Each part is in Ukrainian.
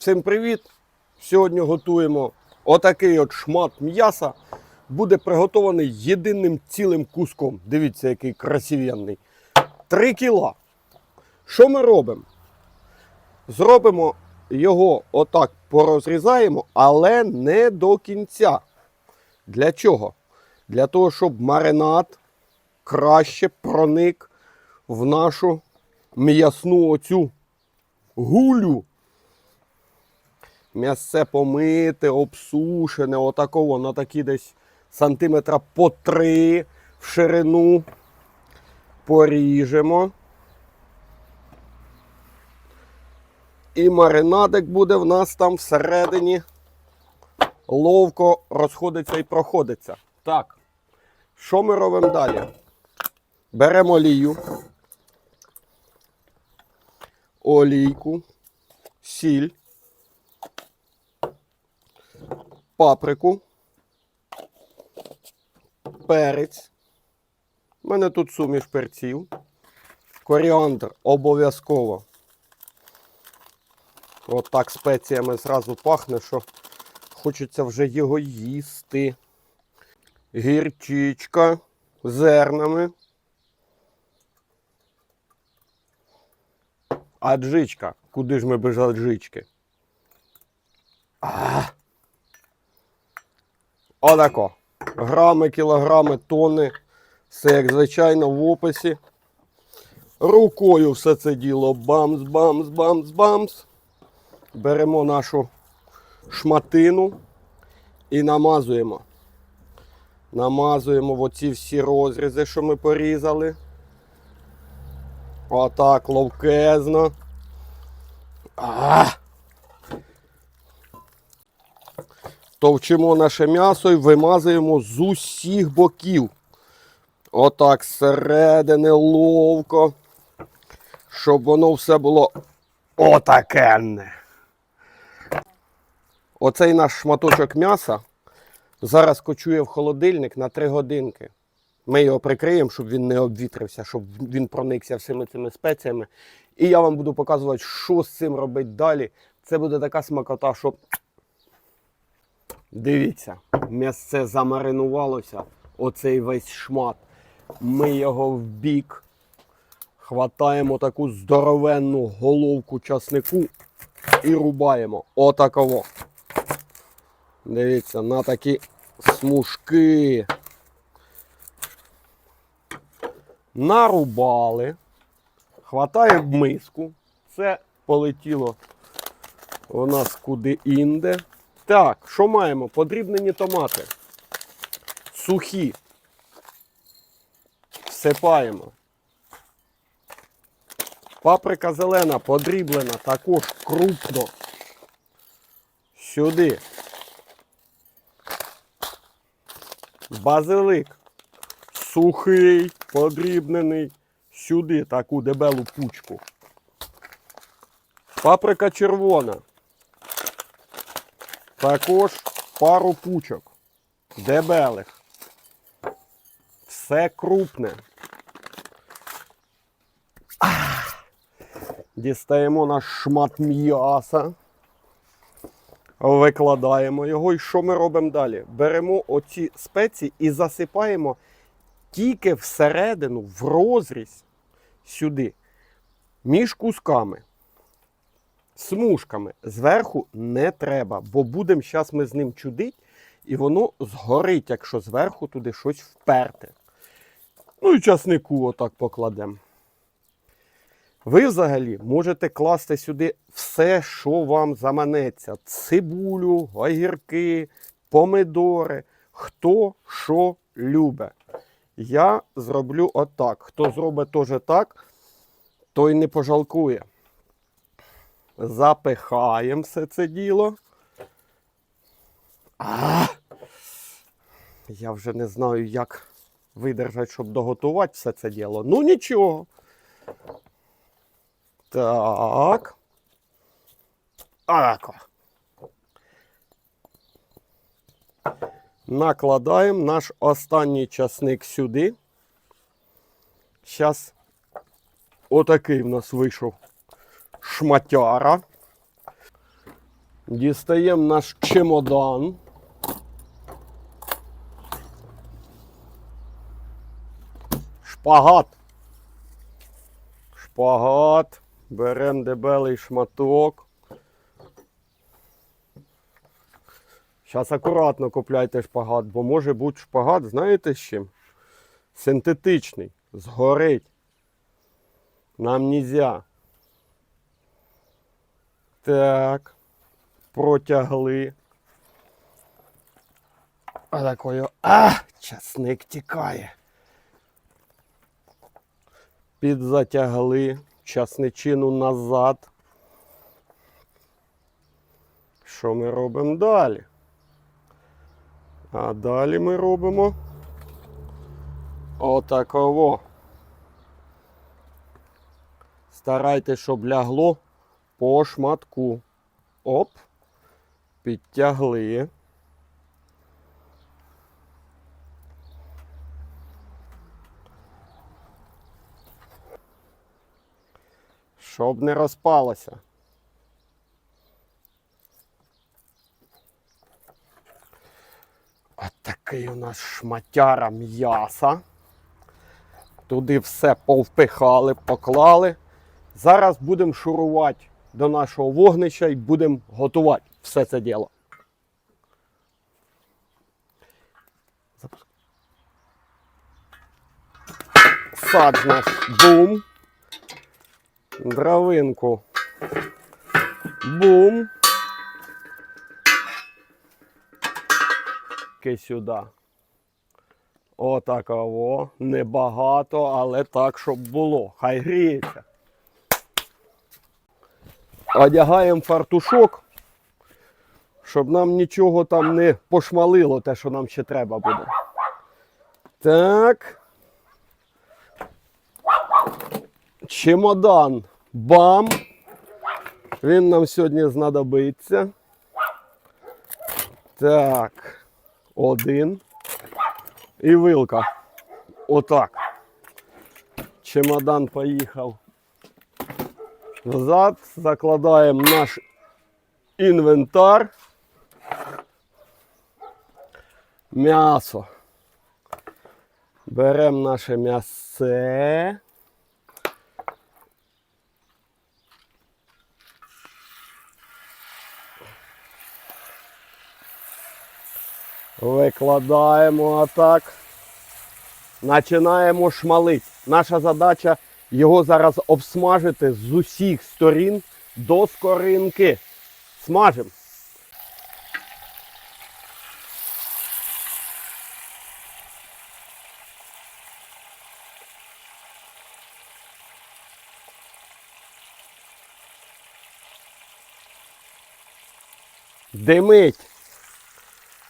Всім привіт! Сьогодні готуємо отакий от шмат м'яса. Буде приготований єдиним цілим куском. Дивіться, який красивенний. 3 кіла. Що ми робимо? Зробимо його отак порозрізаємо, але не до кінця. Для чого? Для того, щоб маринад краще проник в нашу м'ясну оцю гулю. М'ясце помите, обсушене, отаково на такі десь сантиметра по три в ширину. Поріжемо. І маринадик буде в нас там всередині ловко розходиться і проходиться. Так, що ми робимо далі? Беремо олію, олійку, сіль, паприку, перець. У мене тут суміш перців. Коріандр обов'язково. От так спеціями зразу пахне, що хочеться вже його їсти. Гірчичка зернами. Аджичка. Куди ж ми без аджички? А. Отако. Грами, кілограми, тони. Все як звичайно в описі. Рукою все це діло бамс, бамс, бамс, бамс. Беремо нашу шматину і намазуємо. Намазуємо в оці всі розрізи, що ми порізали. Отак ловкезно. А! Товчимо наше м'ясо і вимазуємо з усіх боків. Отак зсередини ловко. Щоб воно все було отакенне. Оцей наш шматочок м'яса зараз кочує в холодильник на 3 годинки. Ми його прикриємо, щоб він не обвітрився, щоб він проникся всіми цими спеціями. І я вам буду показувати, що з цим робити далі. Це буде така смакота, що. Дивіться, м'ясце замаринувалося, оцей весь шмат. Ми його в бік. Хватаємо таку здоровенну головку часнику і рубаємо. Отаково. Дивіться, на такі смужки. Нарубали. Хватаємо миску. Це полетіло у нас куди інде. Так, що маємо? Подрібнені томати. Сухі. Всипаємо. Паприка зелена подріблена також крупно. Сюди. Базилик. Сухий, подрібнений. Сюди таку дебелу пучку. Паприка червона. Також пару пучок. Дебелих. Все крупне. Дістаємо наш шмат м'яса. Викладаємо його. І що ми робимо далі? Беремо оці спеції і засипаємо тільки всередину, в розріз сюди, між кусками, смужками. Зверху не треба, бо будемо зараз ми з ним чудити, і воно згорить, якщо зверху туди щось вперти. Ну і часнику отак покладемо. Ви взагалі можете класти сюди все, що вам заманеться: цибулю, огірки, помидори, хто що любить. Я зроблю отак. Хто зробить теж так, той не пожалкує. Запихаємо все це діло. А! Я вже не знаю, як видержати, щоб доготувати все це діло. Ну нічого. Так. Ако. Накладаємо наш останній часник сюди. Зараз отакий в нас вийшов шматяра. Дістаємо наш чемодан. Шпагат. Шпагат. Беремо дебелий шматок. Зараз акуратно купляйте шпагат, бо може бути шпагат, знаєте з чим? Синтетичний. Згорить. Нам нельзя. Так. Протягли. А такою. А! Часник тікає. Підзатягли часничину назад. Що ми робимо далі? А далі ми робимо отаково. Старайтесь, щоб лягло по шматку. Оп. Підтягли. Щоб не розпалося. От такий у нас шматяра м'яса. Туди все повпихали, поклали. Зараз будемо шурувати до нашого вогнища і будемо готувати все це діло. Садж наш бум. Дровинку. Бум. Ки сюди. Отаково. Небагато, але так, щоб було. Хай гріється. Одягаємо фартушок, щоб нам нічого там не пошмалило, те, що нам ще треба буде. Так. Чемодан. Бам. Він нам сьогодні знадобиться. Так. Один. І вилка. Отак. Чемодан поїхав. Назад закладаємо наш інвентар. М'ясо. Беремо наше м'ясе. Викладаємо отак. Починаємо шмалити. Наша задача його зараз обсмажити з усіх сторін до скоринки. Смажимо. Димить.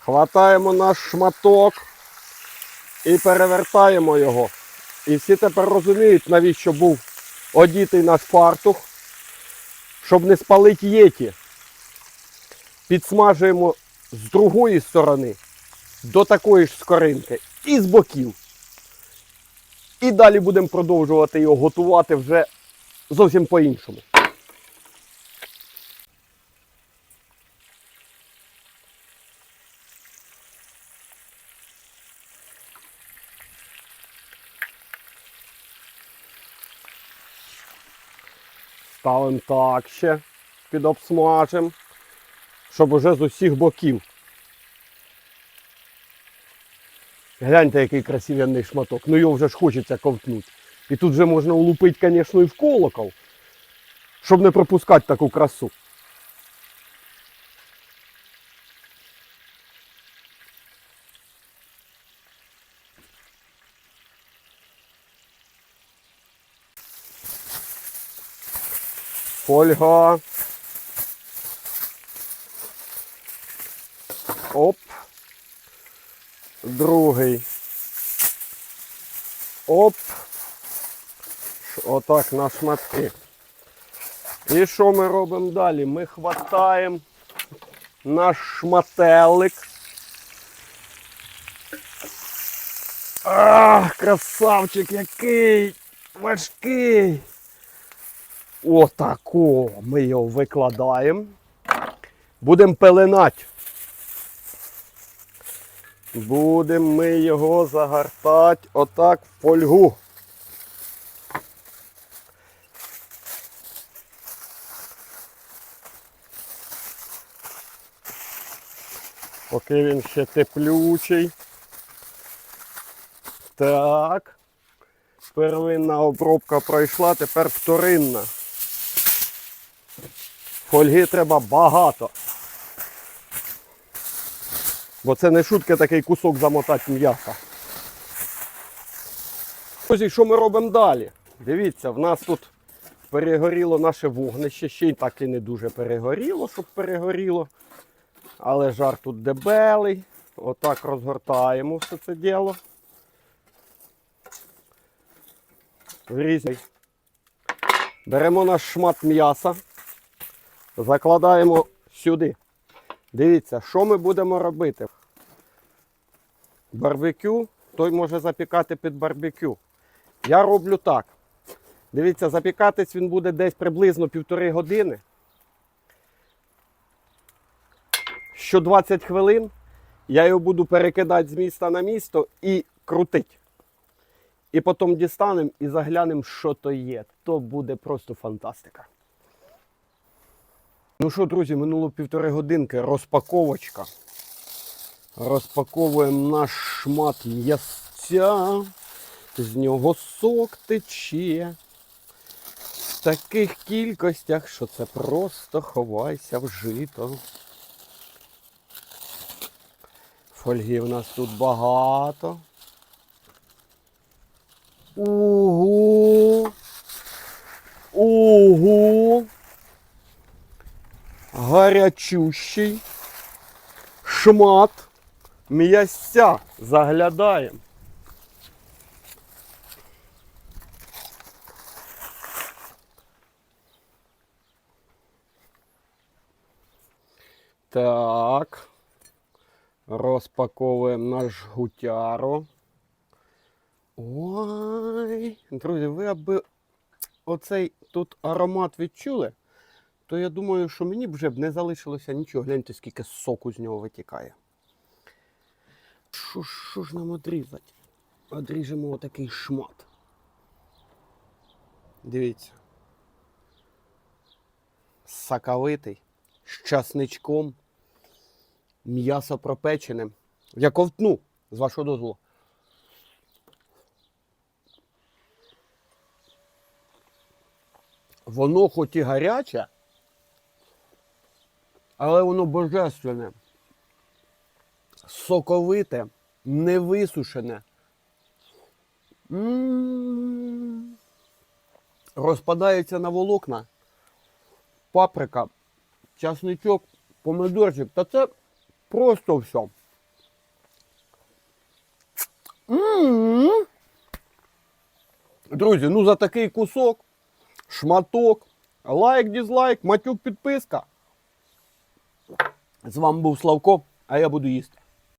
Хватаємо наш шматок і перевертаємо його. І всі тепер розуміють, навіщо був одітий наш фартух, щоб не спалити єті. Підсмажуємо з другої сторони до такої ж скоринки і з боків. І далі будемо продовжувати його готувати вже зовсім по-іншому. Ставимо так ще, підобсмажимо, щоб уже з усіх боків. Гляньте, який красивенний шматок. Ну його вже ж хочеться ковтнути. І тут вже можна улупити, звісно, і в колокол, щоб не пропускати таку красу. Фольга. Оп. Другий. Оп. Отак на шматки. І що ми робимо далі? Ми хватаємо наш шмателик. Ах, красавчик який! Важкий! Отако ми його викладаємо. Будемо пеленати. Будемо ми його загортати отак в фольгу. Поки він ще теплючий. Так. Первинна обробка пройшла, тепер вторинна. Фольги треба багато. Бо це не шутки такий кусок замотати м'яса. Друзі, що ми робимо далі? Дивіться, в нас тут перегоріло наше вогнище, ще й так і не дуже перегоріло, щоб перегоріло. Але жар тут дебелий. Отак розгортаємо все це діло. Різний. Беремо наш шмат м'яса, закладаємо сюди. Дивіться, що ми будемо робити. Барбекю, той може запікати під барбекю. Я роблю так. Дивіться, запікатись він буде десь приблизно півтори години. Що 20 хвилин я його буду перекидати з міста на місто і крутити. І потім дістанемо і заглянемо, що то є. То буде просто фантастика. Ну що, друзі, минуло півтори годинки. Розпаковочка. Розпаковуємо наш шмат м'ясця. З нього сок тече. В таких кількостях, що це просто ховайся в жито. Фольги в нас тут багато. Ого! Гарячущий шмат м'ясця. Заглядаємо. Так. Розпаковуємо наш гутяро. Ой, друзі, ви аби оцей тут аромат відчули, то я думаю, що мені вже б не залишилося нічого. Гляньте, скільки соку з нього витікає. Що, що ж нам одрізати? Одріжемо отакий шмат. Дивіться. Саковитий, з часничком, м'ясо пропечене. Я ковтну, з вашого дозволу. Воно хоч і гаряче, але воно божественне, соковите, невисушене. М. Розпадається на волокна, паприка, часничок, помидорчик. Та це просто все. М. Друзі, ну за такий кусок шматок, лайк, дізлайк, матюк, підписка. З вами був Славко, а я буду їсти.